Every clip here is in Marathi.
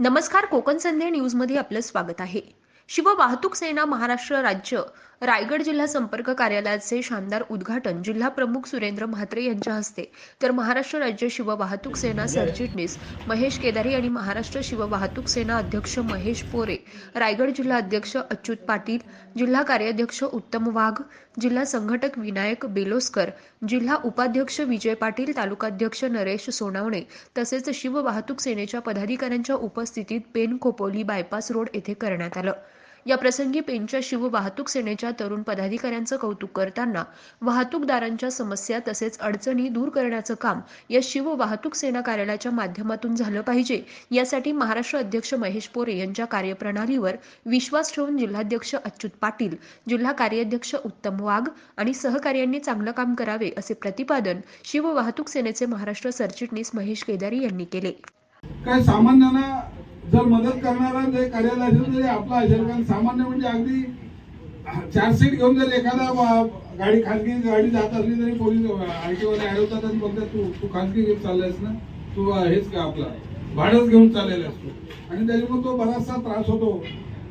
नमस्कार कोकण संध्या न्यूजमध्ये आपलं स्वागत आहे. शिव वाहतूक सेना महाराष्ट्र राज्य रायगड जिल्हा संपर्क कार्यालयाचे शानदार उद्घाटन जिल्हा प्रमुख सुरेंद्र म्हात्रे यांच्या हस्ते. तर महाराष्ट्र राज्य शिव वाहतूक सेना सरचिटणीस महेश केदारी आणि महाराष्ट्र शिव वाहतूक सेना अध्यक्ष महेश पोरे. रायगड जिल्हा अध्यक्ष अच्युत पाटील जिल्हा कार्याध्यक्ष उत्तम वाघ जिल्हा संघटक विनायक बेलोस्कर जिल्हा उपाध्यक्ष विजय पाटील तालुकाध्यक्ष नरेश सोनावणे तसेच शिव वाहतूक सेनेच्या पदाधिकाऱ्यांच्या उपस्थितीत पेन खोपोली बायपास रोड येथे करण्यात आलं. या प्रसंगी पेंच्या शिव वाहतूक सेनेच्या तरुण पदाधिकाऱ्यांचं कौतुक करताना वाहतूकदारांच्या समस्या तसेच अडचणी दूर करण्याचं काम या शिव वाहतूक सेना कार्यालयाच्या माध्यमातून झालं पाहिजे. यासाठी महाराष्ट्र अध्यक्ष महेश पोरे यांच्या कार्यप्रणालीवर विश्वास ठेवून जिल्हाध्यक्ष अच्युत पाटील जिल्हा कार्याध्यक्ष उत्तम वाघ आणि सहकार्यांनी चांगलं काम करावे असे प्रतिपादन शिव वाहतूक सेनेचे महाराष्ट्र सरचिटणीस महेश केदारी यांनी केले. काय सामान्यांना जर मदत करणारा जे कार्यालय असेल तरी आपला असेल. कारण सामान्य म्हणजे अगदी चार सीट घेऊन जर एखादा वा- गाडी खाजगी गाडी जात असली तरी पोलीस आयटीवाले अडवतात आणि बघतात तू तू खाजगी घेऊन चाललायस ना? तू हेच का आपला? भाडंच घेऊन चाललेला असतो आणि त्याच्यामुळे तो बराचसा त्रास होतो.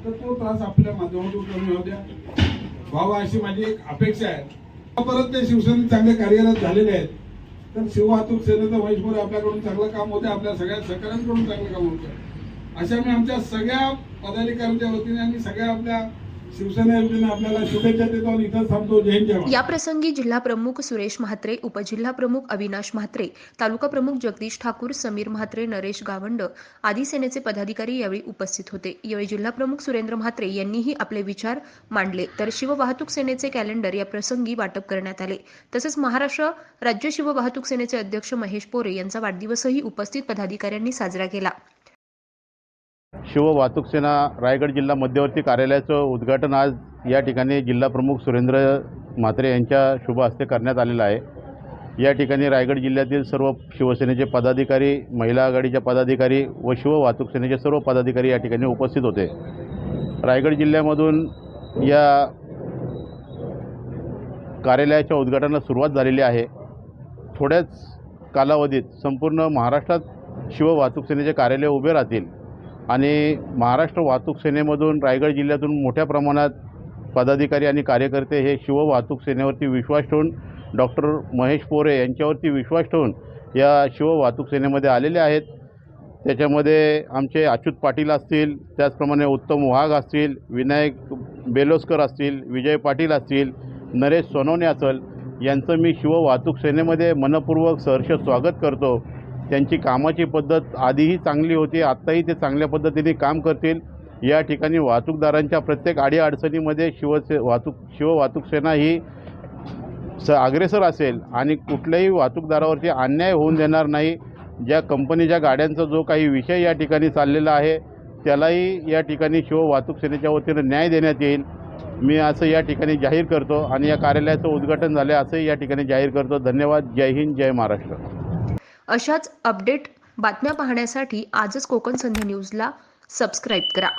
तर तो त्रास आपल्या माध्यमातून कमी होऊ द्या. व्हावा अशी माझी एक अपेक्षा आहे. परत ते शिवसेने चांगले कार्यरत झालेले आहेत. तर शिववाहतूक सेनेचं महेशपूर आपल्याकडून चांगलं काम होते. आपल्या सगळ्या सहकाऱ्यांकडून चांगलं काम होतं. अशा मी आमच्या सगळ्या पदाधिकाऱ्यांच्या वतीने आणि सगळ्या आपल्या आपल्याला शुभेच्छा देतो जय या प्रसंगी जिल्हा प्रमुख सुरेश म्हात्रे उपजिल्हा प्रमुख अविनाश म्हात्रे तालुका प्रमुख जगदीश ठाकूर समीर म्हात्रे नरेश गावंड आदी सेनेचे पदाधिकारी यावेळी उपस्थित होते. यावेळी जिल्हा प्रमुख सुरेंद्र म्हात्रे यांनीही आपले विचार मांडले. तर शिव वाहतूक सेनेचे कॅलेंडर या प्रसंगी वाटप करण्यात आले. तसेच महाराष्ट्र राज्य शिव वाहतूक सेनेचे अध्यक्ष महेश पोरे यांचा वाढदिवसही उपस्थित पदाधिकाऱ्यांनी साजरा केला. शिव वाहतूक सेना रायगड जिल्हा मध्यवर्ती कार्यालयाचं उद्घाटन आज या ठिकाणी जिल्हा प्रमुख सुरेंद्र म्हात्रे यांच्या शुभ हस्ते करण्यात आलेलं आहे. या ठिकाणी रायगड जिल्ह्यातील सर्व शिवसेनेचे पदाधिकारी महिला आघाडीच्या पदाधिकारी व शिव वाहतूक सेनेचे सर्व पदाधिकारी या ठिकाणी उपस्थित होते. रायगड जिल्ह्यामधून या कार्यालयाच्या उद्घाटनाला सुरुवात झालेली आहे. थोड्याच कालावधीत संपूर्ण महाराष्ट्रात शिव वाहतूक सेनेचे कार्यालय उभे राहतील. आणि महाराष्ट्र वाहतूक सेनेमधून रायगड जिल्ह्यातून मोठ्या प्रमाणात पदाधिकारी आणि कार्यकर्ते हे शिव वाहतूक सेनेवरती विश्वास ठेवून डॉक्टर महेश पोरे यांच्यावरती विश्वास ठेवून या शिव वाहतूक सेनेमध्ये आलेले आहेत. त्याच्यामध्ये आमचे अच्युत पाटील असतील त्याचप्रमाणे उत्तम वाघ असतील विनायक बेलोस्कर असतील विजय पाटील असतील नरेश सोनवणे असेल यांचं मी शिव वाहतूक सेनेमध्ये मनपूर्वक सहर्ष स्वागत करतो. त्यांची कामाची पद्धत आधीही चांगली होती आत्ताही ते चांगल्या पद्धतीने काम करतील. या ठिकाणी वाहतूकदारांच्या प्रत्येक अडीअडचणीमध्ये शिवसे वाहतूक शिव वाहतूक सेना ही स अग्रेसर असेल आणि कुठल्याही वाहतूकदारावरती अन्याय होऊन देणार नाही. ज्या कंपनीच्या गाड्यांचा जो काही विषय या ठिकाणी चाललेला आहे त्यालाही या ठिकाणी शिव वाहतूक सेनेच्या वतीनं न्याय देण्यात येईल. मी असं या ठिकाणी जाहीर करतो आणि या कार्यालयाचं उद्घाटन झालं असंही या ठिकाणी जाहीर करतो. धन्यवाद. जय हिंद. जय महाराष्ट्र. अशाच अपडेट बातम्या पाहण्यासाठी आजच कोकण संध्या न्यूजला सबस्क्राईब करा.